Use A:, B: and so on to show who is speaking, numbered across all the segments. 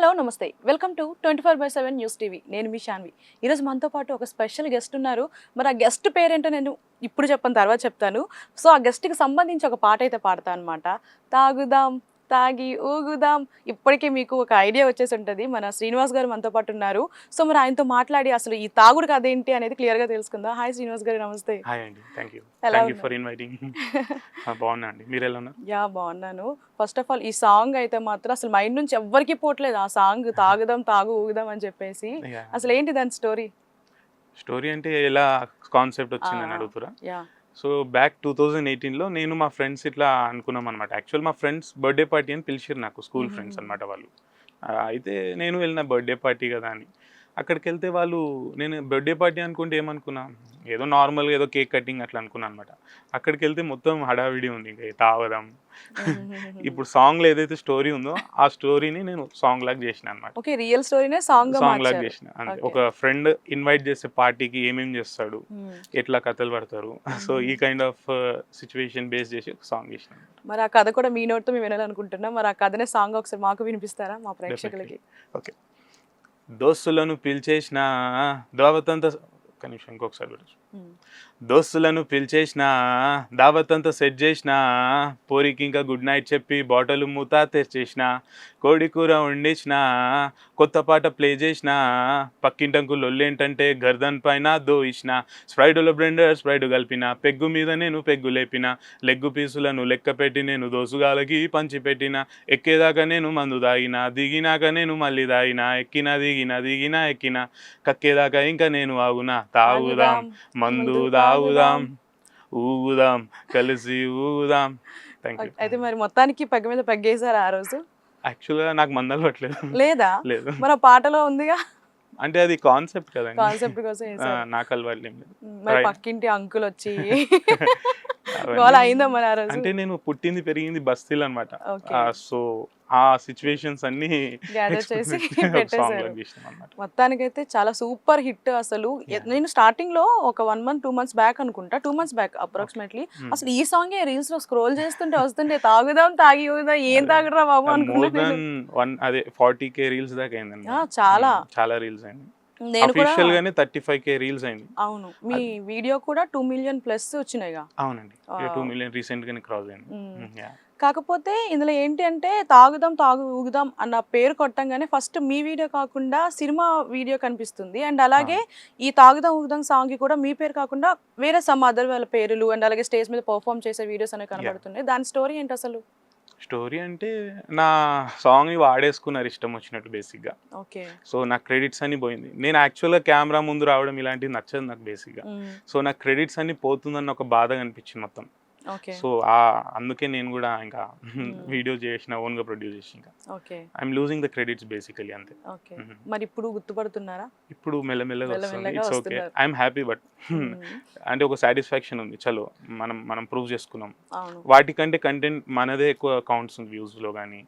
A: Hello నమస్తే. Welcome to twenty four by seven news TV. నేను మీ శాన్వి ఈరోజు మనతో పాటు ఒక స్పెషల్ గెస్ట్ ఉన్నారు. మరి ఆ గెస్ట్ పేరేంటో నేను ఇప్పుడు చెప్పని తర్వాత చెప్తాను. సో ఆ గెస్ట్కి సంబంధించి ఒక పాట అయితే పాడతా అనమాట తాగుదాం తాగి ఊగుదాం. ఇప్పటికే మీకు ఒక ఐడియా వచ్చేసి ఉంటుంది. మన శ్రీనివాస్ గారు మనతో పాటు ఉన్నారు. సో మరి ఆయనతో మాట్లాడి అసలు ఈ తాగుడు కథ ఏంటి అనేది క్లియర్గా తెలుసుకుందాం. హాయ్ శ్రీనివాస్ గారు నమస్తే.
B: హాయ్ అండి. Thank you.
A: ఎలా
B: థ్యాంక్ యూ
A: ఉన్నారు?
B: For inviting. బాగున్నా అండి. మీరు ఎలా ఉన్నారు?
A: యా బాగున్నాను. ఫస్ట్ ఆఫ్ ఆల్ ఈ సాంగ్ అయితే మాత్రం అసలు మైండ్ నుంచి ఎవ్వరికి పోవట్లేదు. ఆ సాంగ్ తాగుదాం తాగు ఊగుదాం అని చెప్పేసి. అసలు ఏంటి దాని స్టోరీ?
B: స్టోరీ అంటే ఎలా కాన్సెప్ట్ వచ్చిందని. అడుగుతురా సో బ్యాక్ టూ థౌజండ్ ఎయిటీన్లో నేను మా ఫ్రెండ్స్ ఇట్లా అనుకున్నాం అనమాట యాక్చువల్ మా ఫ్రెండ్స్ బర్త్డే పార్టీ అని పిలిచారు నాకు స్కూల్. ఫ్రెండ్స్ అనమాట వాళ్ళు. అయితే నేను వెళ్ళిన బర్త్డే పార్టీ కదా అని. అక్కడికి వెళ్తే వాళ్ళు నేను బర్త్డే పార్టీ అనుకుంటే ఏమనుకున్నా? ఏదో నార్మల్గా ఏదో కేక్ కటింగ్ అట్లా అనుకున్నాను అనమాట అక్కడికి వెళ్తే మొత్తం హడావిడి ఉంది ఇంకా తాగదాం. ఇప్పుడు సాంగ్లో ఏదైతే స్టోరీ ఉందో ఆ స్టోరీని నేను సాంగ్ లాగా చేసిన అనమాట
A: ఓకే రియల్ స్టోరీనే సాంగ్
B: సాంగ్ లాగా చేసిన.
A: Okay.
B: ఒక ఫ్రెండ్ ఇన్వైట్ చేసే పార్టీకి ఏమేం చేస్తాడు?
A: మ్మ్.
B: ఎట్లా కథలు పడతారు? సో ఈ కైండ్ ఆఫ్ సిచ్యువేషన్ బేస్ చేసి ఒక సాంగ్ చేసిన
A: మరి ఆ కథ కూడా మీ నోట్తో మేము వినాలనుకుంటున్నాం. మరి ఆ కథనే సాంగ్ ఒకసారి మాకు వినిపిస్తారా మా ప్రేక్షకులకి?
B: ఓకే దోస్తులను పిలిచేసిన దావత్ ఒక్క నిమిషం ఇంకొకసారి పెట్టు.
A: మ్మ్.
B: దోస్తులను పిలిచేసిన దావత్ అంతా సెట్ చేసిన పోరికి ఇంకా గుడ్ నైట్ చెప్పి బాటిల్ మూత తెరిచేసిన కోడి కూర వండించిన కొత్త పాట ప్లే చేసిన పక్కింటంకు లొల్లేంటంటే గర్దన్ పైన దోయిసిన స్ప్రైడులో బ్లెండర్ స్ప్రైడ్ కలిపిన పెగ్గు మీద నేను పెగ్గు లేపిన లెగ్గు పీసులను లెక్క పెట్టి నేను దోసుగాలకి పంచి పెట్టిన ఎక్కేదాకా నేను మందు దాగిన దిగినాక నేను మళ్ళీ దాగిన ఎక్కిన దిగిన దిగిన ఎక్కిన కక్కేదాకా ఇంకా నేను ఆగునా తాగుదాం మందు తాగుదాం ఊగుదాం కలిసి ఊగుదాం. థ్యాంక్ యూ
A: అయితే మరి మొత్తానికి పెగ్గ మీద పెగ్గేశారు ఆ రోజు?
B: యాక్చువల్గా నాకు మందలు పట్టలేదు.
A: లేదా?
B: లేదు.
A: మరి ఆ పాటలో ఉందిగా?
B: అంటే అది కాన్సెప్ట్ కదండి.
A: కాన్సెప్ట్ కోసం.
B: నాకు అలవాటు లేదు.
A: మరి. పక్కింటి అంకుల్ వచ్చి అయిందా మరి ఆ రోజు?
B: అంటే నేను పుట్టింది పెరిగింది బస్తీలు అనమాట సో ఆ సిచ్యువేషన్స్ అన్ని
A: మొత్తానికైతే చాలా సూపర్ హిట్ అసలు. నేను స్టార్టింగ్లో ఒక one month two months back అనుకుంటా. Two months back approximately
B: Hmm.
A: అసలు ఈ సాంగ్ రీల్స్లో స్క్రోల్ చేస్తుంటే వస్తుంటే తాగుదాం తాగి ఏం. తాగడరా బాబు అనుకున్నాను
B: అదే ఫార్టీ కే రీల్స్ దాకా అయిందండి
A: ఆ, చాలా.
B: ఉమ్, చాలా రీల్స్ అయింది.
A: నేను కూడా
B: అఫీషియల్ గానే థర్టీ ఫైవ్ కే రీల్స్ అయింది.
A: అవును. మీ వీడియో కూడా టూ మిలియన్ ప్లస్ వచ్చినాయిగా.
B: అవునండి. టూ మిలియన్ రీసెంట్ గానే క్రాస్ అయింది.
A: Um,
B: yeah.
A: కాకపోతే ఇందులో ఏంటి అంటే తాగుదాం తాగు ఊగుదాం అన్న పేరు కొట్టంగానే ఫస్ట్ మీ వీడియో కాకుండా సినిమా వీడియో కనిపిస్తుంది. అండ్ అలాగే ఈ తాగుదాం ఊగుదాం సాంగ్కి కూడా మీ పేరు కాకుండా వేరే సమ్ అదర్ వాళ్ళ పేర్లు అండ్ అలాగే స్టేజ్ మీద పర్ఫామ్ చేసే వీడియోస్ అనేవి కనబడుతున్నాయి. దాని స్టోరీ ఏంటి అసలు?
B: స్టోరీ అంటే నా సాంగ్ వాడేసుకున్నారు ఇష్టం వచ్చినట్టు బేసిక్గా.
A: ఓకే.
B: సో నా క్రెడిట్స్ అన్ని పోయింది. నేను యాక్చువల్గా కెమెరా ముందు రావడం ఇలాంటివి నచ్చదు నాకు బేసిక్గా. సో నా క్రెడిట్స్ అన్ని పోతుందన్న ఒక బాధ కనిపించింది మొత్తం. సో ఆ అందుకే నేను కూడా ఇంకా వీడియో చేసిన ఓన్గా ప్రొడ్యూస్ చేసి ఇంకా. I'm losing the credits basically అంతే.
A: మరి ఇప్పుడు గుర్తుపడుతున్నారా?
B: ఇప్పుడు మెల్లమెల్లగా వస్తుంది. It's okay. I'm happy but. అంటే ఒక సాటిస్ఫాక్షన్ ఉంది. చలో మనం మనం ప్రూవ్ చేసుకున్నాం. వాటికంటే కంటెంట్ మనదే ఎక్కువ కౌంట్స్ ఉంది వ్యూస్లో కానీ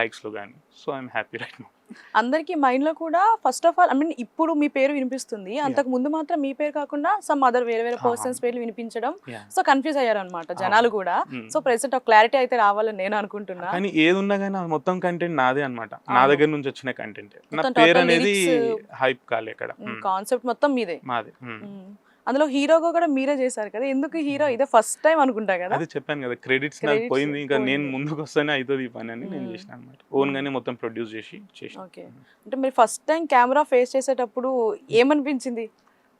B: లైక్స్లో కానీ so I'm happy right no
A: అందరికి మైండ్లో కూడా first of all I mean ఇప్పుడు మీ పేరు వినిపిస్తుంది అంతకు ముందు మాత్రం మీ పేరు కాకుండా సమ్ అదర్ వేరే వేరే. పర్సన్స్ పేర్లు వినిపించడం. సో కన్ఫ్యూజ్ అయ్యారు అనమాట జనాలు కూడా సో ప్రెసెంట్ ఒక క్లారిటీ అయితే రావాలని నేను అనుకుంటున్నా
B: కానీ ఏది ఉన్నా కానీ మొత్తం కంటెంట్ నాదే అన్నమాట నా. దగ్గర నుంచి వచ్చిన కంటెంట్ నా పేరు అనేది హైప్ కాలే ఇక్కడ.
A: కాన్సెప్ట్ మొత్తం మీదే
B: మాది. మ్మ్.
A: అందులో హీరోగా కూడా మీరే చేశారు కదా. ఎందుకు హీరో? ఇదే ఫస్ట్ టైం అనుకుంటా కదా.
B: అదే చెప్పాను కదా క్రెడిట్స్ నాకు పోయింది ఇంకా నేను. ముందుకు వస్తేనే అవుతుంది ఈ పని అని నేను
A: మ్మ్.
B: చేసిన అనమాట ఓన్ గానే మొత్తం ప్రొడ్యూస్ చేసి చేసిన.
A: ఓకే అంటే మీరు ఫస్ట్ టైం కెమెరా ఫేస్ చేసేటప్పుడు ఏమనిపించింది?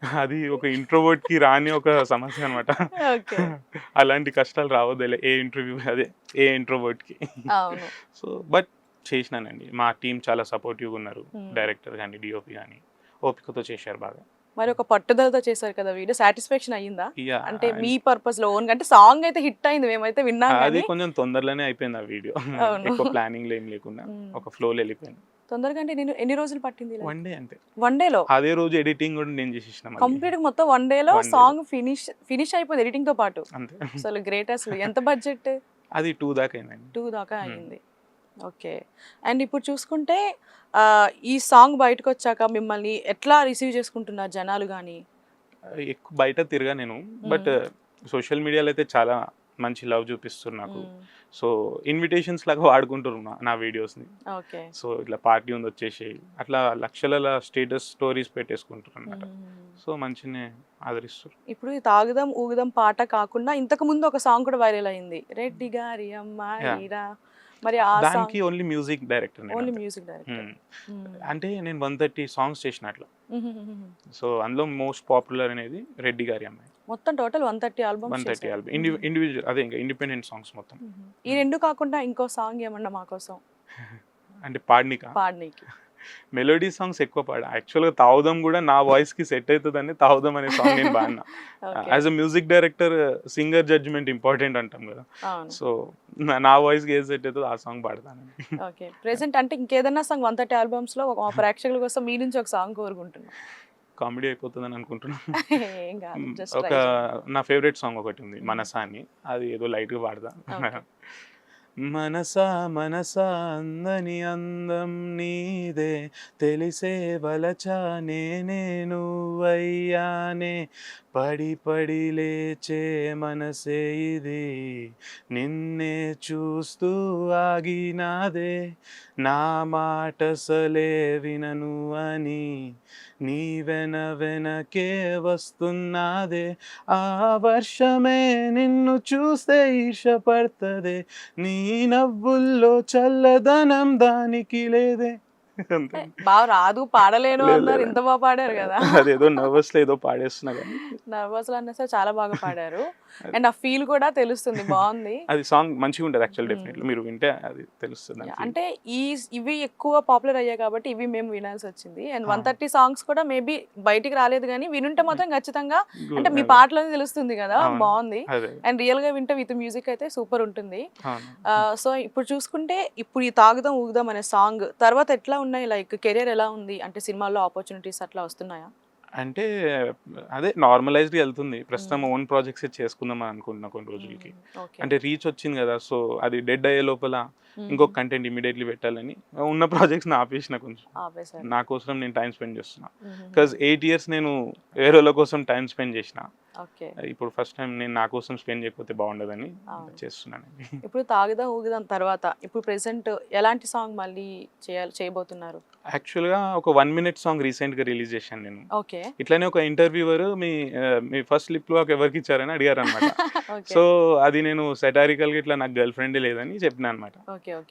B: అది ఒక ఇంట్రోవర్ట్కి రాని ఒక సమస్య అనమాట అలాంటి కష్టాలు రావద్దులే ఏ ఇంటర్వ్యూ అదే ఏ
A: ఇంట్రోవర్ట్కి.
B: So but చేసినానండి. మా టీం చాలా సపోర్టివ్గా ఉన్నారు.
A: Hmm.
B: డైరెక్టర్ కానీ డిఓపి కానీ ఓపికతో చేశారు బాగా.
A: మరి ఒక పట్టుదలతో చేశారు కదా వీడియో? సాటిస్ఫాక్షన్ అయ్యిందా? అంటే మీ పర్పస్లో ఓన్ అంటే సాంగ్ అయితే హిట్ అయింది మేమైతే విన్నాం
B: అది కొంచెం తొందరలోనే అయిపోయింది ఆ వీడియో. ఎక్కువ ప్లానింగ్ ఏం లేకుండా
A: మ్మ్.
B: ఒక ఫ్లోలో వెళ్ళిపోయింది.
A: తొందరగా అంటే నేను ఎన్ని రోజులు పట్టింది
B: వన్ డే అంతే.
A: వన్ డే లో?
B: అదే రోజు ఎడిటింగ్ కూడా నేను చేసేసిన.
A: కంప్లీట్ మొత్తం వన్ డే లో
B: లో.
A: సాంగ్ ఫినిష్ ఫినిష్ అయిపోయింది ఎడిటింగ్తో పాటు. అసలు గ్రేట్ అసలు. ఎంత బడ్జెట్
B: అది టూ దాకా అయిందండి.
A: టూ దాకా
B: Hmm.
A: అయింది. ఓకే. అండ్ ఇప్పుడు చూసుకుంటే ఈ సాంగ్ బయటకు వచ్చాక మిమ్మల్ని ఎట్లా రిసీవ్ చేసుకుంటున్నారు జనాలు కానీ
B: ఎక్కువ బయట తిరగా నేను. బట్ సోషల్ మీడియాలో అయితే చాలా మంచి లవ్ చూపిస్తారు నాకు. సో ఇన్విటేషన్స్ లాగా వాడుకుంటారు నా- నా వీడియోస్ని.
A: ఓకే.
B: సో ఇట్లా పార్టీ ఉంది వచ్చేసి అట్లా లక్షల స్టేటస్ స్టోరీస్ పెట్టేసుకుంటారు అనమాట. సో మంచినే ఆదరిస్తారు
A: ఇప్పుడు ఈ తాగుదాం ఊగుదాం పాట కాకుండా ఇంతకు ముందు ఒక సాంగ్ కూడా వైరల్ అయింది. రెడ్డి గారి అమ్మాయిరా. మరి
B: దానికి only music director
A: only music director
B: అంటే నేను వన్ థర్టీ సాంగ్స్ చేసిన అట్లా సో అందులో మోస్ట్ పాపులర్ అనేది రెడ్డి గారి అమ్మాయి.
A: మొత్తం total one thirty
B: one
A: albums
B: thirty album individual అదే ఇంకా ఇండిపెండెంట్ సాంగ్స్ మొత్తం.
A: ఈ రెండు కాకుండా ఇంకో సాంగ్ ఏమన్నా మా కోసం?
B: అంటే పాడినిక?
A: పాడనీకి.
B: మెలోడీ సాంగ్స్ ఎక్కువ పాడా. యాక్చువల్గా తావుదాం కూడా నా వాయిస్కి సెట్ అవుతుందని తావుదాం అనే సాంగ్ నేను పాడినా. As a music director singer judgement important అంటాం కదా. సో నా వాయిస్కి ఏది సెట్ అవుతుందో ఆ సాంగ్ పాడతాను
A: ఓకే ప్రెసెంట్ అంటే ఇంకేదన్నా సాంగ్ వన్ థర్టీ ఆల్బమ్స్లో ఒక మా ప్రేక్షకుల కోసం మీ నుంచి ఒక సాంగ్ కోరుకుంటున్నాం.
B: కామెడీ అయిపోతుందని అనుకుంటున్నాను ఒక నా ఫేవరెట్ సాంగ్ ఒకటి ఉంది మనసా అని అది ఏదో లైట్గా పాడదా. మనసా మనసా అందని అందం నీదే తెలిసే వలచా నేనే నువ్వయ్యానే. పడి పడి లేచే మనసే ఇది. నిన్నే చూస్తూ ఆగినాదే. నా మాటసలే వినను అని నీ వెన వెనకే వస్తున్నాదే. ఆ వర్షమే నిన్ను చూస్తే ఈర్షపడుతుంది నీ నవ్వుల్లో చల్లదనం దానికి లేదే.
A: బాగా రాదు పాడలేను అన్నారు. ఇంత బాగా పాడారు కదా
B: అదేదో నర్వస్లో ఏదో పాడేస్తున్నా కానీ
A: నర్వస్లో అన్నా సరే చాలా బాగా పాడారు అండ్ ఆ ఫీల్ కూడా తెలుస్తుంది బాగుంది
B: అది సాంగ్ మంచిగా ఉంటుంది యాక్చువల్. డెఫినెట్లీ మీరు వింటే అది తెలుస్తుంది.
A: అంటే ఈ ఇవి ఎక్కువ పాపులర్ అయ్యాయి కాబట్టి ఇవి మేము వినాల్సి వచ్చింది అండ్ వన్. థర్టీ సాంగ్స్ కూడా మేబీ బయటికి రాలేదు కానీ వినుంటే మాత్రం ఖచ్చితంగా. అంటే మీ. పాటలోనే తెలుస్తుంది కదా. బాగుంది అండ్ రియల్గా వింటే విత్ మ్యూజిక్ అయితే సూపర్ ఉంటుంది. సో ఇప్పుడు చూసుకుంటే ఇప్పుడు ఈ తాగుదాం ఊగుదాం అనే సాంగ్ తర్వాత ఎట్లా ఉన్నాయి? లైక్ కెరీర్ ఎలా ఉంది? అంటే సినిమాల్లో ఆపర్చునిటీస్ అట్లా వస్తున్నాయా?
B: అంటే అదే నార్మలైజ్డ్ వెళ్తుంది. ప్రస్తుతం. ఓన్ ప్రాజెక్ట్స్ చేసుకుందాం అని అనుకుంటున్నా కొన్ని రోజులకి. అంటే రీచ్ వచ్చింది కదా సో అది డెడ్ అయ్యే లోపల ఇంకొక కంటెంట్ ఇమీడియట్లీ పెట్టాలని ఉన్న ప్రాజెక్ట్స్ ఆపేసిన కొంచెం. నా కోసం నేను టైం స్పెండ్ చేస్తున్నా. బికాజ్ ఎయిట్ ఇయర్స్ నేను వేరే కోసం టైం స్పెండ్ చేసిన.
A: ఓకే.
B: ఇప్పుడు ఫస్ట్ టైం నేను నా కోసం స్పెండ్ చేయకపోతే బాగుండదని. చేస్తున్నాను.
A: ఇప్పుడు తాగుదాం ఊగుదాం తర్వాత ఇప్పుడు ప్రెసెంట్ ఎలాంటి సాంగ్ మళ్ళీ చేయాలి చేయబోతున్నారు?
B: యాక్చువల్గా ఒక వన్ మినిట్ సాంగ్ రీసెంట్గా రిలీజ్ చేశాను నేను.
A: ఓకే.
B: ఇట్లానే ఒక ఇంటర్వ్యూవర్ మీ మీ ఫస్ట్ లిప్ లాక్ ఎవరికి ఇచ్చారని అడిగారు అనమాట సో అది నేను సెటారికల్గా ఇట్లా నాకు గర్ల్ ఫ్రెండ్ లేదని చెప్పిన అనమాట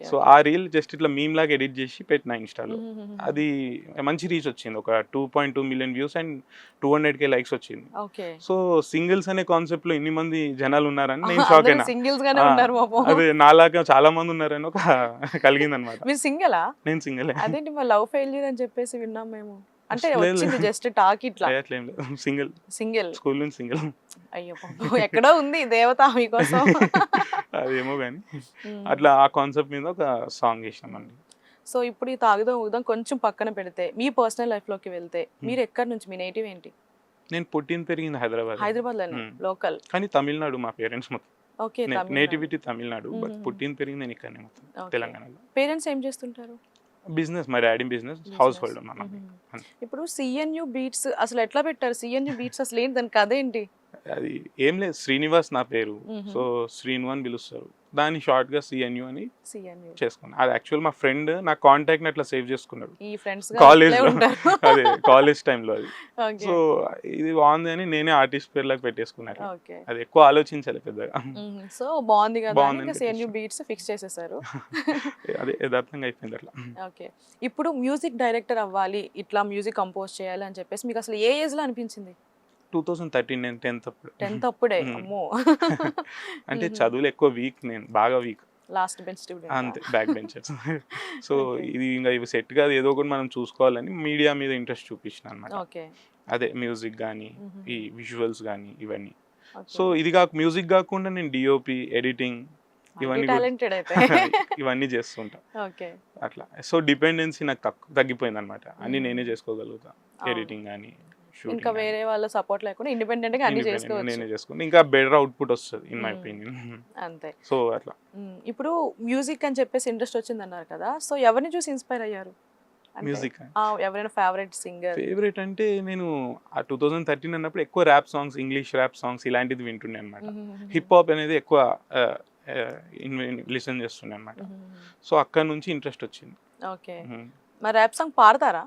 B: సో ఆ రీల్ జస్ట్ ఇట్లా మీమ్ లాగా ఎడిట్ చేసి పెట్టిన ఇన్స్టాలో. అది మంచి రీచ్ వచ్చింది. ఒక two point two million views and two hundred K likes వచ్చింది. సో సింగిల్స్ అనే కాన్సెప్ట్లో ఇన్ని మంది జనాలు ఉన్నారని నేను షాక్ అయినా. అదే నాలాగా చాలా మంది ఉన్నారని ఒక కలిగింది అనమాట
A: సింగలా
B: నేను సింగిల్
A: అదేంటి లవ్ ఫెయిల్యూర్ అని చెప్పేసి విన్నాం మేము. అంటే. వచ్చింది జస్ట్ టాక్ ఇట్లా.
B: సింగిల్.
A: సింగిల్.
B: స్కూల్ నుంచి సింగిల్.
A: అయ్యో ఎక్కడో ఉంది దేవత మీకోసం
B: అదేమో కానీ. అట్లా ఆ కాన్సెప్ట్ మీద ఒక సాంగ్ చేసినామండి.
A: సో ఇప్పుడు ఈ తాగుదాం ఊగుదాం కొంచెం పక్కన పెడితే మీ పర్సనల్ లైఫ్లోకి వెళ్తే మీరు ఎక్కడి నుంచి మీ నేటివ్ ఏంటి?
B: నేను పుట్టిన పెరిగింది హైదరాబాద్. హైదరాబాద్లోనే.
A: లోకల్.
B: కానీ తమిళనాడు మా పేరెంట్స్ మొత్తం.
A: Okay
B: nativity Tamil Nadu but. పుట్టిన పెరిగింది నేను ఇక్కడనే మొత్తం తెలంగాణలో.
A: పేరెంట్స్ ఏం చేస్తుంటారు?
B: బిజినెస్ మా డాడీ బిజినెస్ హౌస్ హోల్డ్. అంతే.
A: ఇప్పుడు సిఎన్యు బీట్స్ అసలు ఎట్లా పెట్టారు సిఎన్యు బీట్స్ అసలు ఏంటి దాని కథ ఏంటి
B: అది ఏం లేదు శ్రీనివాస్ నా పేరు. సో శ్రీను అని పిలుస్తారు దాన్ని షార్ట్గా సిఎన్యు అని చేసుకున్నాను అది యాక్చువల్ మా ఫ్రెండ్ నా కాంటాక్ట్ అట్లా సేవ్ చేసుకున్నాడు.
A: ఈ ఫ్రెండ్స్
B: కాలేజ్
A: ఉంటారు.
B: అదే కాలేజ్ టైంలో అది. సో ఇది బాగుంది అని నేనే ఆర్టిస్ట్ పేర్లకు పెట్టేసుకున్నాను అది ఎక్కువ ఆలోచించాలి పెద్దగా.
A: సో బాగుంది కదా. బీట్స్ ఫిక్స్ చేసేసారు.
B: అదే యథార్థంగా అయిపోయింది అట్లా.
A: ఓకే. ఇప్పుడు మ్యూజిక్ డైరెక్టర్ అవ్వాలి ఇట్లా మ్యూజిక్ కంపోజ్ చేయాలి అని చెప్పేసి మీకు అసలు ఏ ఏజ్లో అనిపించింది?
B: టూ థౌసండ్ థర్టీన్ నేను టెన్త్ అప్పుడు.
A: టెన్త్ అప్పుడే?
B: మ్మ్.
A: అమ్మో.
B: అంటే. చదువులు ఎక్కువ వీక్ నేను బాగా వీక్.
A: లాస్ట్ బెంచ్
B: అంతే బ్యాక్ బెంచర్స్ సో. ఇది ఇంకా ఇవి సెట్ కాదు ఏదో ఒకటి మనం చూసుకోవాలని మీడియా మీద ఇంట్రెస్ట్ చూపించిన అనమాట అదే మ్యూజిక్ కానీ. ఈ విజువల్స్ కానీ ఇవన్నీ. సో ఇది కాక మ్యూజిక్ కాకుండా నేను డిఓపి ఎడిటింగ్ ఇవన్నీ ఇవన్నీ చేస్తుంటా.
A: ఓకే.
B: అట్లా. సో డిపెండెన్సీ నాకు తక్కువ తగ్గిపోయింది అనమాట అన్ని. నేనే చేసుకోగలుగుతా. ఎడిటింగ్ కానీ
A: ఇంకా వేరే వాళ్ళ సపోర్ట్ లేకుండా ఇండిపెండెంట్గా అన్ని
B: నేనే
A: చేసుకోవచ్చు.
B: చేసుకుంటా ఇంకా బెటర్ అవుట్పుట్ వస్తుంది ఇన్ మై. ఒపీనియన్
A: అంతే.
B: సో అట్లా.
A: మ్మ్. ఇప్పుడు మ్యూజిక్ అని చెప్పేసి ఇంట్రెస్ట్ వచ్చింది అన్నారు కదా సో ఎవరిని చూసి ఇన్స్పైర్ అయ్యారు?
B: మ్యూజిక్
A: ఆ, ఎవరైనా ఫేవరెట్ సింగర్
B: ఫేవరెట్ అంటే నేను ఆ టూ థౌజండ్ థర్టీన్ అన్నప్పుడు ఎక్కువ rap songs English rap songs ఇలాంటిది వింటుండే అనమాట హిప్ హాప్ అనేది ఎక్కువ లిసన్ చేస్తుండే అనమాట సో అక్కడ నుంచి ఇంట్రెస్ట్ వచ్చింది.
A: ఓకే. మరి ర్యాప్ సాంగ్ పాడతారా?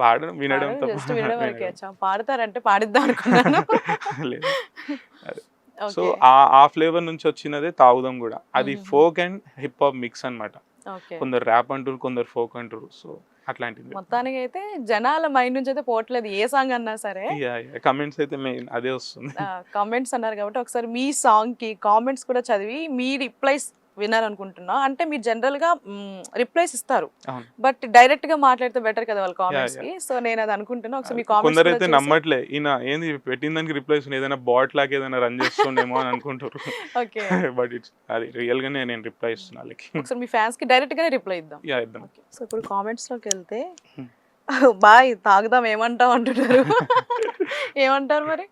B: పాడడం వినడం.
A: పాడతారంటే పాడిద్దాం అనుకున్నాను.
B: సో ఆ ఆ ఫ్లేవర్ నుంచి వచ్చినదే తాగుదాం కూడా. అది. Folk and hip hop mix అన్నమాట.
A: ఓకే.
B: కొందరు ర్యాప్ అంటారు కొందరు ఫోక్ అంటారు సో అట్లాంటిది.
A: మొత్తానికి అయితే జనాల మైండ్ నుంచి అయితే పోవట్లేదు. ఏ సాంగ్ అన్నా సరే.
B: కమెంట్స్ అయితే మెయిన్. అదే వస్తుంది.
A: కామెంట్స్ అన్నారు కాబట్టి ఒకసారి మీ సాంగ్కి కామెంట్స్ కూడా చదివి మీ రిప్లైస్ వినాలనుకుంటున్నా. అంటే మీరు జనరల్గా రిప్లైస్ ఇస్తారు. బట్ డైరెక్ట్గా మాట్లాడితే బెటర్ కదా వాళ్ళ కామెంట్స్. కి సో నేను అది అనుకుంటున్నా. ఒకసారి మీ
B: కొందరు అయితే
A: కామెంట్స్
B: నమ్మట్లే. ఈయన ఏంది పెట్టిన దానికి రిప్లైస్ ఏదైనా బాట్ లాగా ఏదైనా రన్ చేస్తుండేమో అని అనుకుంటారు.
A: ఓకే.
B: బట్ ఇట్స్ అది రియల్ గానే నేను రిప్లై ఇస్తున్నా వాళ్ళకి.
A: ఒకసారి మీ ఫ్యాన్స్కి డైరెక్ట్ గానే రిప్లై ఇద్దాం.
B: యా ఇద్దాం.
A: సో ఇప్పుడు కామెంట్స్లోకి వెళ్తే
B: Hmm.
A: బాయ్ తాగుదాం ఏమంటావు అంటున్నారు. ఏమంటారు మరి?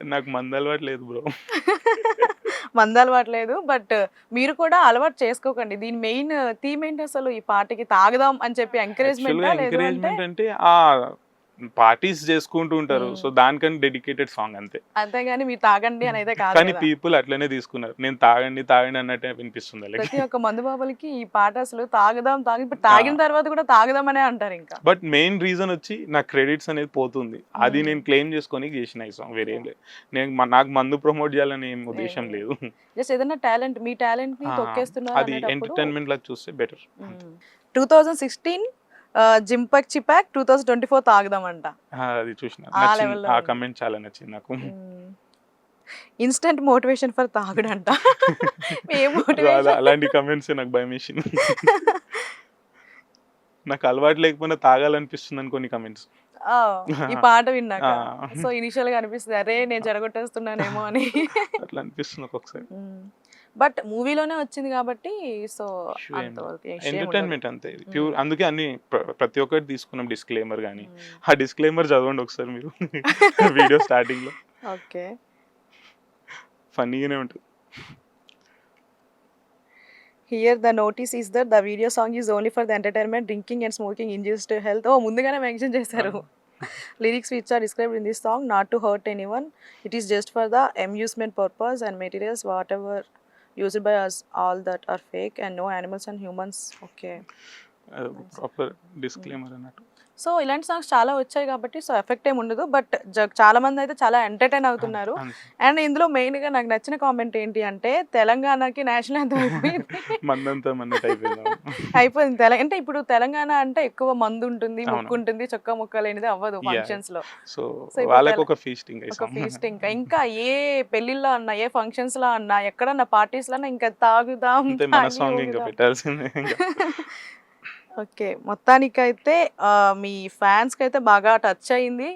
B: నాకు మంద అలవాటు లేదు బ్రో
A: మంద అలవాటు లేదు బట్ మీరు కూడా అలవాటు చేసుకోకండి. దీని మెయిన్ థీమ్ ఏంటి అసలు? ఈ పాటకి తాగదాం అని చెప్పి ఎంకరేజ్మెంట్
B: ఎంకరేజ్మెంట్ అంటే ఆ పార్టీస్ చేసుకుంటూ ఉంటారు. సో దానికని డెడికేటెడ్ సాంగ్ అంతే.
A: అంతేగాని మీరు తాగండి అని అయితే కాదు
B: కానీ. పీపుల్ అట్లనే తీసుకున్నారు. నేను తాగండి తాగండి అన్నట్టే వినిపిస్తుంది
A: ప్రతి ఒక్క మందు బాబులకి ఈ పాట అసలు తాగదాం తాగి ఇప్పుడు తాగిన తర్వాత కూడా తాగదాం అనే అంటారు ఇంకా.
B: బట్ మెయిన్ రీజన్ వచ్చి నా క్రెడిట్స్ అనేది పోతుంది. అది. నేను క్లెయిమ్ చేసుకొని చేసిన ఈ సాంగ్. వేరే లేదు. నేను నాకు మందు ప్రమోట్ చేయాలని ఏం ఉద్దేశం లేదు.
A: జస్ట్ ఏదైనా టాలెంట్ మీ
B: టాలెంట్ని
A: తొక్కేస్తున్నారు
B: అది ఎంటర్టైన్మెంట్ లాగా చూస్తే బెటర్
A: టూ థౌజండ్ సిక్స్టీన్ జింపక్ చిపాక్ టూ థౌజండ్ ట్వంటీ ఫోర్ తాగదామంట
B: అది చూసిన.
A: ఆ.
B: కమెంట్ చాలా నచ్చింది నాకు.
A: Instant motivation for తాగుడంట.
B: అలాంటి కమెంట్స్ నాకు భయం వేసింది. నాకు అలవాటు లేకపోయినా తాగాలనిపిస్తుంది అని కొన్ని కమెంట్స్
A: ఈ పాట విన్నాక. సో ఇనిషియల్గా అనిపిస్తుంది అరే నేను చెడగొట్టేస్తున్నానేమో అని.
B: అట్లా అనిపిస్తుంది ఒక్కొక్కసారి.
A: బట్ మూవీలోనే వచ్చింది కాబట్టి సో.
B: ఎంటర్టైన్మెంట్ అంతే ప్యూర్
A: Mm.
B: అందుకే అన్ని ప్ర- ప్రతి ఒక్కటి తీసుకున్నాం డిస్క్లైమర్ కానీ
A: మ్మ్.
B: ఆ డిస్క్లైమర్ చదవండి ఒకసారి మీరు. వీడియో స్టార్టింగ్లో.
A: ఓకే.
B: ఫన్నీగానే ఉంటుంది.
A: Here the notice is that the video song is only for the entertainment drinking and smoking injurious to health ఓ ముందుగానే మెన్షన్ చేశారు. Lyrics which are described in this song not to hurt any one it is just for the amusement purpose and materials whatever used by us all that are fake and no animals and humans. Okay.
B: Uh, proper disclaimer mm.
A: So ఇలాంటి songs చాలా వచ్చాయి కాబట్టి so effect ఏమి ఉండదు. But చాలా మంది అయితే చాలా ఎంటర్టైన్ అవుతున్నారు. అండ్ ఇందులో మెయిన్గా నాకు నచ్చిన కామెంట్ ఏంటి అంటే తెలంగాణకి నేషనల్ అయిపోయింది. అంటే ఇప్పుడు తెలంగాణ అంటే ఎక్కువ మందు ఉంటుంది. ముక్కు ఉంటుంది చొక్కా ముక్క లేనిది అవ్వదు. ఫంక్షన్స్లో
B: సో వాళ్ళకి ఒక ఫీస్ట్ ఇంకా
A: ఒక ఫీస్ట్ ఇంకా. ఏ పెళ్ళిల్లో అన్నా ఏ ఫంక్షన్స్లో అన్నా ఎక్కడన్నా పార్టీస్లో ఇంకా తాగుదాం
B: అంతే మన సాంగ్ ఇంకా పెట్టాల్సిందే ఇంకా.
A: ఓకే. మొత్తానికైతే మీ ఫ్యాన్స్కి అయితే బాగా టచ్ అయింది.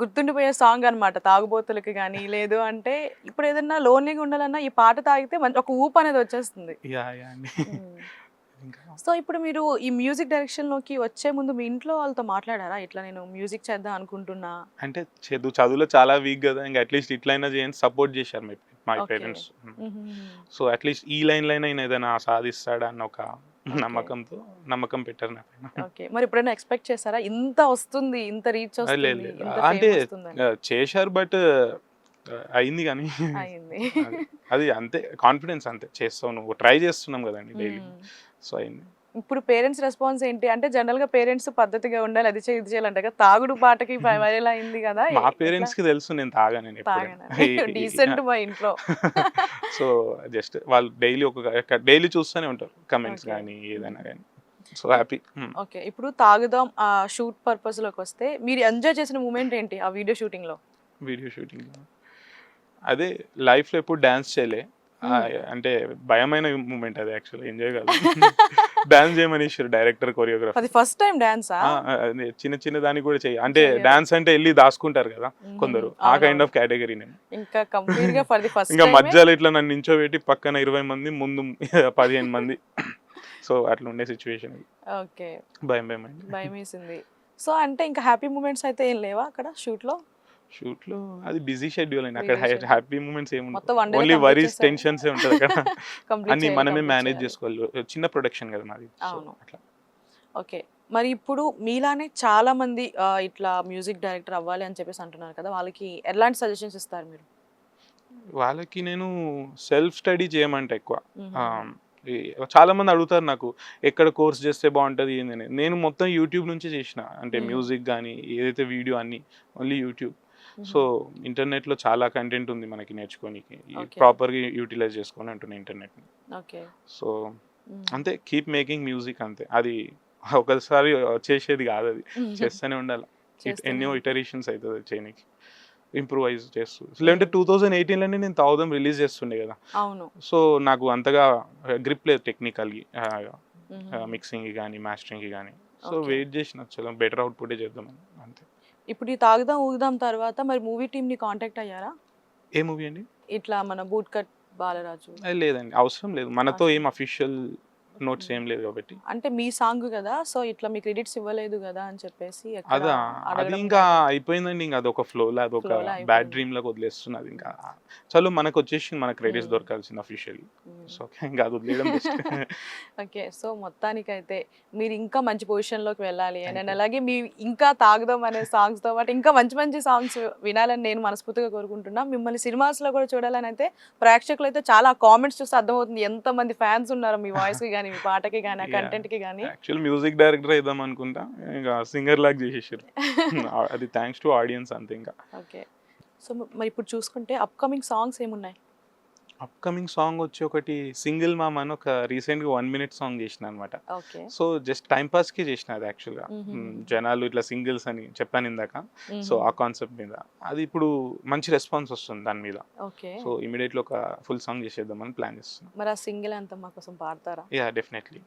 A: గుర్తుండిపోయే సాంగ్ అన్నమాట. తాగుబోతులకి కానీ లేదు అంటే ఇప్పుడు ఏదన్నా లోన్లీగా ఉండాలన్నా ఈ పాట తాగితే మంచి ఒక ఊపు అనేది వచ్చేస్తుంది. సో ఇప్పుడు మీరు ఈ మ్యూజిక్ డైరెక్షన్లోకి వచ్చే ముందు మీ ఇంట్లో వాళ్ళతో మాట్లాడారా? ఇట్లా నేను మ్యూజిక్ చేద్దాం అనుకుంటున్నా.
B: అంటే చదువు చదువులో చాలా వీక్ కదా ఇంకా అట్లీస్ట్ ఇట్లయినా చేయండి సపోర్ట్ చేశారు my. Parents. So at least ఈ లైన్ లైన్ అయినా ఏదైనా సాధిస్తాడా అన్న ఒక నమ్మకంతో నమ్మకం పెట్టారు నా పైన.
A: ఓకే. మరి ఎప్పుడైనా ఎక్స్పెక్ట్ చేశారా? ఇంత వస్తుంది ఇంత రీచ్ వస్తుంది
B: అంటే చేశారు బట్ అయింది కానీ. అది- అంతే కాన్ఫిడెన్స్ అంతే. చేస్తావు నువ్వు ట్రై చేస్తున్నాం కదండి డైలీ. సో అయింది.
A: ఇప్పుడు పేరెంట్స్ రెస్పాన్స్ ఏంటి? అంటే జనరల్గా పేరెంట్స్ పద్ధతిగా ఉండాలి అది చేయాలి ఇది చేయాలంటే కదా. తాగుడు పాటకి వైరల్ అయింది కదా.
B: మా పేరెంట్స్కి తెలుసు నేను తాగా నేను
A: డీసెంట్ మా ఇంట్లో.
B: సో జస్ట్ వాళ్ళు డైలీ ఒక డైలీ చూస్తూనే ఉంటారు కమెంట్స్. కానీ ఏదైనా కానీ సో హ్యాపీ.
A: ఓకే. ఇప్పుడు తాగుదాం ఆ షూట్ పర్పస్లోకి వస్తే మీరు ఎంజాయ్ చేసిన మూమెంట్ ఏంటి ఆ వీడియో షూటింగ్లో
B: వీడియో షూటింగ్ అదే లైఫ్లో ఎప్పుడు డాన్స్ చేయలే. అంటే భయమైన మూమెంట్ అది యాక్చువల్ ఎంజాయ్ కాదు. డాన్స్ చేయమని ఇచ్చారు డైరెక్టర్ కొరియోగ్రాఫర్
A: అది ఫస్ట్ టైం డాన్సా
B: చిన్న చిన్న దానికి కూడా చెయ్యి. అంటే. డాన్స్ అంటే వెళ్ళి దాచుకుంటారు కదా కొందరు. ఆ కైండ్ ఆఫ్ కేటగిరీ నేను.
A: ఇంకా కంప్లీట్గా ఫర్ ది ఫస్ట్
B: ఇంకా మధ్యలో ఇట్లా నన్ను నించోబెట్టి పక్కన ఇరవై మంది ముందు పదిహేను మంది. సో అట్లా ఉండే సిచ్యువేషన్
A: ఓకే.
B: భయం భయం
A: భయం వేసింది సో అంటే ఇంకా హ్యాపీ మూమెంట్స్ అయితే ఏం లేవా అక్కడ
B: షూట్లో? షూట్లో అది బిజీ షెడ్యూల్ అండి. అక్కడ. హ్యాపీ మూమెంట్స్ ఏముంటాయి ఓన్లీ వరీస్? టెన్షన్స్ ఉంటుంది అక్కడ అన్ని మనమే మేనేజ్ చేసుకోవాలి. చిన్న ప్రొడక్షన్ కదా మాది. అట్లా.
A: ఓకే. మరి ఇప్పుడు మీలానే చాలా మంది ఇట్లా మ్యూజిక్ డైరెక్టర్ అవ్వాలి అని చెప్పేసి అంటున్నారు కదా. వాళ్ళకి ఎలాంటి సజెషన్స్ ఇస్తారు మీరు?
B: వాళ్ళకి నేను సెల్ఫ్ స్టడీ చేయమంటే ఎక్కువ. చాలా మంది అడుగుతారు నాకు ఎక్కడ కోర్స్ చేస్తే బాగుంటుంది? ఏందని నేను మొత్తం యూట్యూబ్ నుంచి చేసిన. అంటే. మ్యూజిక్ కానీ ఏదైతే వీడియో అన్ని ఓన్లీ యూట్యూబ్. సో ఇంటర్నెట్లో చాలా కంటెంట్ ఉంది మనకి నేర్చుకోనికి. ప్రాపర్గా యూటిలైజ్ చేసుకొని అంటున్నా ఇంటర్నెట్
A: ఓకే.
B: సో. అంతే కీప్ మేకింగ్ మ్యూజిక్ అంతే. అది ఒకసారి చేసేది కాదు అది. చేస్తూనే ఉండాలి. ఎన్నో. ఇటరేషన్స్ అవుతుంది చేయనికి. ఇంప్రూవైజ్ చేస్తూ. లేదంటే టూ థౌజండ్ ఎయిటీన్లోనే నేను తాగుదాం రిలీజ్ చేస్తుండే కదా. సో నాకు అంతగా గ్రిప్ లేదు టెక్నికల్కి
A: మ్మ్.
B: మిక్సింగ్ కానీ మాస్టరింగ్కి కానీ సో. వెయిట్ చేసిన చలో బెటర్ అవుట్పుటే చేద్దామని. అంతే
A: ఇప్పుడు ఈ తాగుదాం ఊగుదాం తర్వాత మరి మూవీ టీమ్ని కాంటాక్ట్ అయ్యారా?
B: ఏ మూవీ అండి?
A: ఇట్లా మన బూట్ కట్ బాలరాజు
B: లేదండి అవసరం లేదు. మనతో ఏం అఫీషియల్ నోట్స్ ఏం లేదు కాబట్టి
A: అంటే మీ సాంగ్ కదా సో ఇట్లా మీ క్రెడిట్స్ ఇవ్వలేదు కదా అని చెప్పేసి
B: అదా అది ఇంకా అయిపోయిందండి ఇంకా అదొక అదొక
A: Flow లో
B: బ్యాడ్
A: అయిపోయింది.
B: డ్రీమ్ లాగా వదిలేస్తున్నది ఇంకా చలో మనకు వచ్చేసి మన క్రెడిట్స్. దొరకాల్సింది అఫీషియల్లీ
A: మ్మ్.
B: సో ఇంకా అది వదిలేయడం బెస్ట్
A: ఓకే సో మొత్తానికైతే మీరు ఇంకా మంచి పొజిషన్లోకి వెళ్ళాలి
B: you.
A: అలాగే మీ ఇంకా తాగుదాం అనే సాంగ్స్తో పాటు ఇంకా మంచి మంచి సాంగ్స్ వినాలని నేను మనస్ఫూర్తిగా కోరుకుంటున్నా మిమ్మల్ని సినిమాస్లో కూడా చూడాలని అయితే ప్రేక్షకులు అయితే చాలా కామెంట్స్ చూస్తే అర్థమవుతుంది ఎంత మంది ఫ్యాన్స్ ఉన్నారు మీ వాయిస్కి కానీ మీ పాటకి కానీ. కంటెంట్కి కానీ
B: యాక్చువల్ మ్యూజిక్ డైరెక్టర్ అయిద్దాం అనుకుంటా. ఇంకా సింగర్ లాగా చేసేసారు. అది థ్యాంక్స్ టు ఆడియన్స్ అంతే ఇంకా.
A: ఓకే సో మరి ఇప్పుడు చూసుకుంటే అప్కమింగ్ సాంగ్స్ ఏమున్నాయి?
B: అప్కమింగ్ సాంగ్ వచ్చి ఒకటి సింగిల్ మామ్ అని ఒక రీసెంట్గా వన్ మినిట్ సాంగ్ చేసిన అనమాట సో జస్ట్ టైం పాస్కి చేసిన అది యాక్చువల్గా జనాలు ఇట్లా సింగిల్స్ అని చెప్పాను ఇందాక. సో ఆ కాన్సెప్ట్ మీద. అది ఇప్పుడు మంచి రెస్పాన్స్ వస్తుంది దాని మీద.
A: ఓకే.
B: సో ఇమీడియట్ ఒక ఫుల్ సాంగ్ చేసేద్దామని ప్లాన్ చేస్తున్నాం.
A: మరి ఆ సింగిల్ అంతా మా కోసం పాడతారా?
B: Yeah definitely.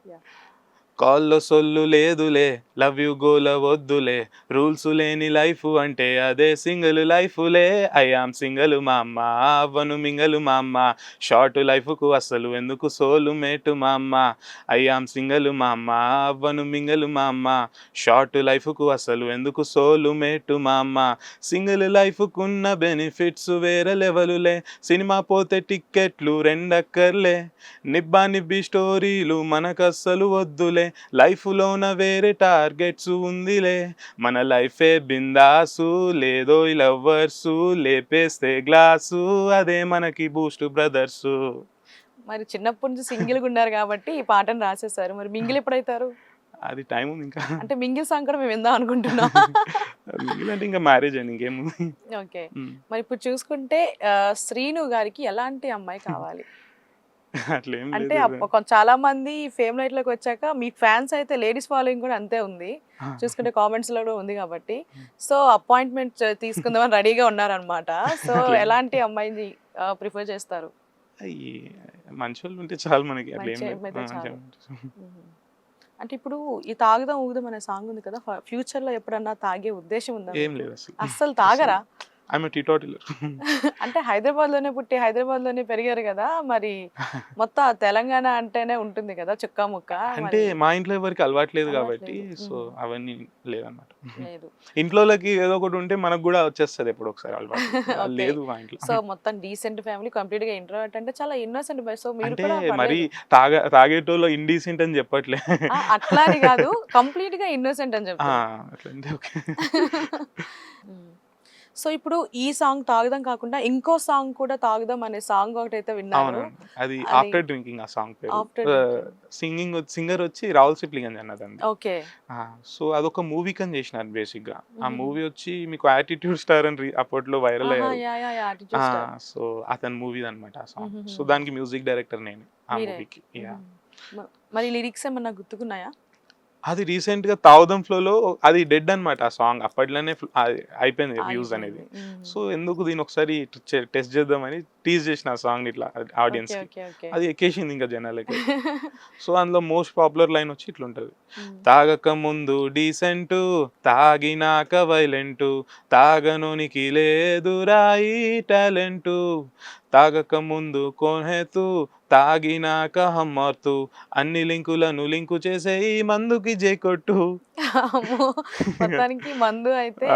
B: కాల్లో సొల్లు లేదులే లవ్ యు గోల వద్దులే. రూల్స్ లేని లైఫ్ అంటే అదే సింగిల్ లైఫ్లే. ఐఆమ్ సింగల్ మా అమ్మ అవ్వను మింగలు మా అమ్మ. షార్ట్ లైఫ్కు అసలు ఎందుకు సోలు మేటు మా అమ్మ? ఐఆమ్ సింగల్ మా అమ్మ అవ్వను మింగలు మా అమ్మ. షార్ట్ లైఫ్కు అసలు ఎందుకు సోలు మేటు మా అమ్మ? సింగిల్ లైఫ్కున్న బెనిఫిట్స్ వేరే లెవెలులే. సినిమా పోతే టిక్కెట్లు రెండక్కర్లే. నిబ్బా నిబ్బి స్టోరీలు మనకస్సలు వద్దులే. లైఫ్లోన వేరే టార్గెట్స్ ఉందిలే. మన లైఫే బిందాసు లేదో లవ్వర్సు లేపేస్తే గ్లాసు అదే మనకి బూస్ట్ బ్రదర్స్.
A: మరి చిన్నప్పటి నుంచి సింగిల్గా ఉన్నారు కాబట్టి ఈ పాటను రాసేసారు మరి మింగిల్ ఎప్పుడైతారు?
B: అది టైం ఉంది ఇంకా.
A: అంటే మింగిల్ సాంగ్ కూడా మేము విందాం అనుకుంటున్నాం.
B: మిగిలినంటే ఇంకా మ్యారేజ్ అండి ఇంకేముంది?
A: ఓకే. మరి ఇప్పుడు చూసుకుంటే శ్రీను గారికి ఎలాంటి అమ్మాయి కావాలి? అంటే చాలా మంది ఫేమ్ లైట్లోకి వచ్చాక మీ ఫ్యాన్స్ అయితే లేడీస్ ఫాలోయింగ్ కూడా అంతే ఉంది. చూసుకుంటే కామెంట్స్లో కూడా ఉంది కాబట్టి. సో అపాయింట్మెంట్ తీసుకుందామని రెడీగా ఉన్నారనమాట సో. ఎలాంటి అమ్మాయిని ప్రిఫర్ చేస్తారు?
B: మంచి వాళ్ళు ఉంటే చాలు మనకి.
A: అంటే ఇప్పుడు ఈ తాగుదాం ఊగుదాం అనే సాంగ్ ఉంది కదా ఫ్యూచర్లో ఎప్పుడన్నా తాగే ఉద్దేశం ఉందా
B: అసలు.
A: తాగరా?
B: ఆమె టీటాటిలర్.
A: అంటే హైదరాబాద్లోనే పుట్టి హైదరాబాద్లోనే పెరిగారు కదా మరి మొత్తం తెలంగాణ అంటేనే ఉంటుంది కదా చుక్క ముక్క
B: అంటే మా ఇంట్లో ఎవరికి అలవాట్లేదు కాబట్టి. సో. అవన్నీ లేదన్నమాట.
A: లేదు.
B: ఇంట్లోకి ఏదో ఒకటి ఉంటే మనకు కూడా వచ్చేస్తుంది ఎప్పుడు ఒకసారి అలవాటు. లేదు మా ఇంట్లో.
A: సో మొత్తం డీసెంట్ ఫ్యామిలీ కంప్లీట్గా ఇంట్రోవర్ట్ అంటే చాలా ఇన్నోసెంట్ బై సో మీరు కూడా
B: మరి. తాగా తాగేటోళ్ళు ఇండీసెంట్ అని చెప్పట్లే.
A: అట్లా కాదు కంప్లీట్గా ఇన్నోసెంట్ అని చెప్తాను
B: అట్లంటే ఓకే.
A: సో ఇప్పుడు ఈ సాంగ్ తాగుదాం కాకుండా ఇంకో సాంగ్ కూడా తాగుదాం అనే సాంగ్ ఒకటి అయితే విన్నారు.
B: అవును. అది ఆఫ్టర్ డ్రింకింగ్ ఆ సాంగ్ పేరు.
A: Drinking.
B: సింగింగ్ సింగర్ వచ్చి రాహుల్ సిప్లిగంజ్ అన్నదండి.
A: ఓకే.
B: సో అదొక మూవీ కని చేసినారు బేసిక్గా ఆ. మూవీ వచ్చి మీకు యాటిట్యూడ్ స్టార్ అని అప్పట్లో వైరల్ అయ్యారు. సో అతని మూవీ అనమాట ఆ సాంగ్. సో దానికి మ్యూజిక్ డైరెక్టర్ నేను ఆ? మూవీకి
A: మరి లిరిక్స్ ఏమన్నా గుర్తుకున్నాయా?
B: అది రీసెంట్గా తావుదం ఫ్లోలో అది డెడ్ అన్నమాట ఆ సాంగ్ అప్పట్లోనే అయిపోయింది వ్యూస్ అనేది. సో ఎందుకు దీని ఒకసారి టెస్ట్ చేద్దామని టీజ్ చేసిన ఆ సాంగ్ ఇట్లా ఆడియన్స్. అది ఎక్కేసింది ఇంకా జనాలకి. సో అందులో మోస్ట్ పాపులర్ లైన్ వచ్చి ఇట్లా ఉంటది
A: మ్మ్.
B: తాగక ముందు డీసెంట్ తాగినాక వైలెంట్ తాగనోనికి లేదు రాయి టాలెంట్ తాగక ముందు కోన్హేతు తాగినాక హమ్మర్తు. అన్ని లింకులను లింకు చేసే ఈ మందుకి జై కొట్టు
A: మొత్తానికి మందు అయితే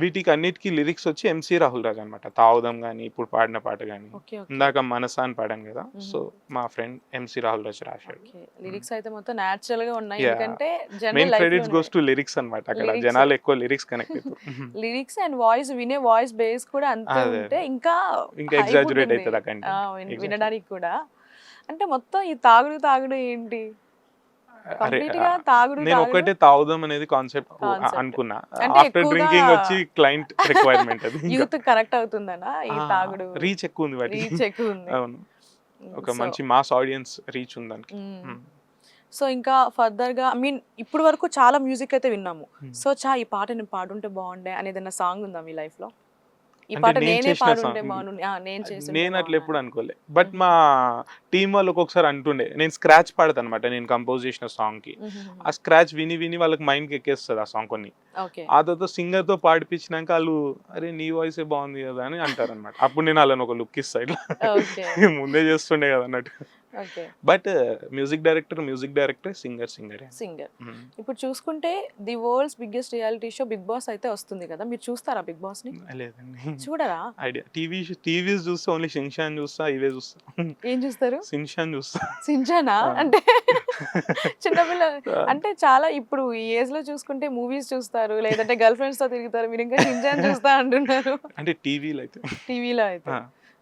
B: వీటికి అన్నిటికీ లిరిక్స్ వచ్చి ఎంసీ రాహుల్ రాజ్ అనమాట తావుదాం కానీ ఇప్పుడు పాడిన పాట కానీ ఇందాక మనసా అని పాడాను కదా. సో మా ఫ్రెండ్ ఎంసీ రాహుల్ రాజ్ రాశాడు.
A: లిరిక్స్ అయితే మొత్తం న్యాచురల్గా ఉన్నాయి. ఎందుకంటే
B: main credits goes to lyrics అనమాట అక్కడ. జనాలు ఎక్కువ లిరిక్స్ కనెక్ట్ అవుతారు
A: లిరిక్స్ అండ్ వాయిస్ వినే వాయిస్ బేస్ కూడా అంతే. ఉంటే ఇంకా
B: ఇంకా ఎగ్జాజురేట్. అవుతుంది అక్కడ
A: వినడానికి కూడా. అంటే మొత్తం ఈ తాగుడు తాగుడు ఏంటి
B: అరే
A: కంప్లీట్గా తాగుడు
B: నేను
A: తాగుడు
B: ఒక్కటే తాగుదాం అనేది కాన్సెప్ట్. అనుకున్నా. ఆఫ్టర్ డ్రింకింగ్ వచ్చి క్లయింట్ రిక్వైర్మెంట్ అది
A: యూత్ కనెక్ట్ అవుతుందనా? ఈ తాగుడు
B: రీచ్ ఎక్కువ ఉంది వాటికి.
A: రీచ్ ఎక్కువ ఉంది.
B: అవును. ఒక మంచి మాస్ ఆడియన్స్ రీచ్ ఉంది దానికి.
A: సో ఇంకా ఫర్దర్గా ఐ మీన్ ఇప్పుడు వరకు చాలా మ్యూజిక్ అయితే విన్నాము. సో చా ఈ పాట నేను పాడుంటే బాగుండే అనేది సాంగ్ ఉందా మీ లైఫ్లో? ఈ
B: అంటే
A: పాట
B: నేను
A: చేసి
B: అట్లా ఎప్పుడు అనుకోలే. బట్ మా టీం వాళ్ళు ఒక్కొక్కసారి అంటుండే నేను స్క్రాచ్ పాడతాను అనమాట నేను కంపోజ్ చేసిన సాంగ్కి ఆ స్క్రాచ్ విని విని వాళ్ళకి మైండ్కి ఎక్కేస్తుంది ఆ సాంగ్ కొన్ని. ఆ తర్వాత సింగర్తో పాడిపించినాక వాళ్ళు అరే నీ వాయిసే బాగుంది కదా అని అంటారు అనమాట అప్పుడు నేను వాళ్ళని ఒక లుక్ ఇస్తా ఇట్లా. ముందే చేస్తుండే కదా అన్నట్టు. But music director music director singer singer
A: singer ఇప్పుడు చూసుకుంటే the world's biggest reality show Bigg Boss అయితే వస్తుంది కదా. మీరు చూస్తారా బిగ్ బాస్ని?
B: లేదండి.
A: చూడరా?
B: ఐడియా టీవీ టీవీస్ చూస్తే ఓన్లీ షిన్షాన్ చూస్తా ఇవే చూస్తా.
A: ఏం చూస్తారు?
B: షిన్షాన్ చూస్తా. ఆ.
A: అంటే చిన్నపిల్ల. అంటే చాలా ఇప్పుడు ఈ ఏజ్లో చూసుకుంటే మూవీస్ చూస్తారు లేదంటే గర్ల్ ఫ్రెండ్స్తో తిరుగుతారు మీరు ఇంకా సించాన్ చూస్తా అంటున్నారు.
B: అంటే టీవీలో అయితే.
A: టీవీలో అయితే.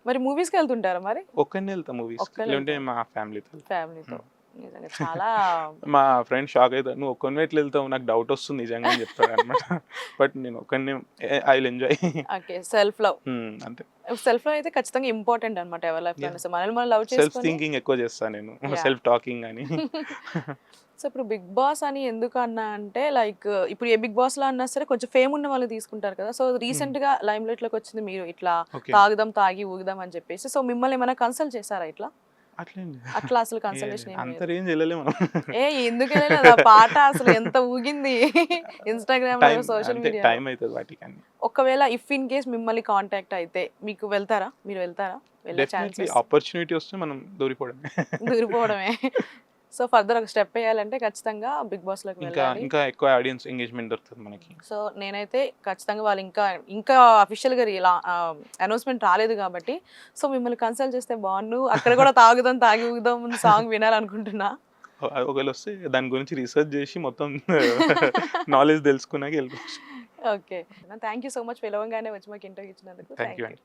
A: మరి మూవీస్కి వెళ్తుంటారా మరి?
B: ఒక్కనే వెళ్తా మూవీస్ లేదంటే? మా ఫ్యామిలీతో
A: ఫ్యామిలీతో నిజంగా చాలా
B: మా ఫ్రెండ్ షాక్ అవుతాడు నువ్వు ఒక్కనే ఎట్లా వెళ్తావు నాకు డౌట్ వస్తుంది నిజంగా అని చెప్తాడు అనమాట బట్ నేను ఒక్కనే I will enjoy
A: okay self love
B: అంతే.
A: సెల్ఫ్ లవ్ అయితే ఖచ్చితంగా ఇంపార్టెంట్ అనమాట ఎవరి
B: లైఫ్లో.
A: మనల్ని మనం లవ్
B: సెల్ఫ్ థింకింగ్ ఎక్కువ చేస్తాను నేను. సెల్ఫ్ టాకింగ్ అని.
A: సో ఇప్పుడు బిగ్ బాస్ అని ఎందుకు అన్నా అంటే లైక్ ఇప్పుడు ఏ బిగ్ బాస్లో అన్నా సరే కొంచెం ఫేమ్ ఉన్న వాళ్ళు తీసుకుంటారు కదా. సో రీసెంట్గా లైమ్ లైట్లోకి వచ్చింది మీరు ఇట్లా తాగుదాం తాగి ఊగుదాం అని చెప్పేసి. సో మిమ్మల్ని ఏమైనా కన్సల్ట్ చేశారా ఇట్లా? అట్లా అసలు కన్సల్టేషన్
B: అంత రేంజ్ వెళ్ళలేము
A: ఏ ఎందుకు వెళ్ళలేదు? ఆ పాట అసలు ఎంత ఊగింది? Instagram
B: time
A: social media
B: time అవుతుంది వాటికి అన్ని
A: ఒకవేళ ఇఫ్ ఇన్ కేస్ మిమ్మల్ని కాంటాక్ట్ అయితే మీకు వెళ్తారా? మీరు వెళ్తారా?
B: ఆపర్చునిటీ వస్తే మనం దూరిపోవడమే.
A: దూరిపోవడమే. సో ఫర్దర్ ఒక స్టెప్ వేయాలంటే ఖచ్చితంగా బిగ్ బాస్లోకి
B: ఇంకా ఇంకా ఎక్కువ ఆడియన్స్ ఎంగేజ్మెంట్ దొరుకుతుంది మనకి.
A: సో నేనైతే ఖచ్చితంగా వాళ్ళు ఇంకా ఇంకా అఫీషియల్గా ఇలా అనౌన్స్మెంట్ రాలేదు కాబట్టి సో మిమ్మల్ని కన్సల్ట్ చేస్తే బాగుండు. అక్కడ కూడా తాగుదాం తాగి ఊగుదాం సాంగ్ వినాలనుకుంటున్నా.
B: ఒకవేళ వస్తే దాని గురించి రీసెర్చ్ చేసి మొత్తం నాలెడ్జ్ తెలుసుకున్నాక వెళ్ళిపోవచ్చు.
A: Okay thank you so much పిలవంగానే వచ్చి మాకు ఇంటర్వ్యూ ఇచ్చినందుకు.
B: థ్యాంక్ యూ అండి.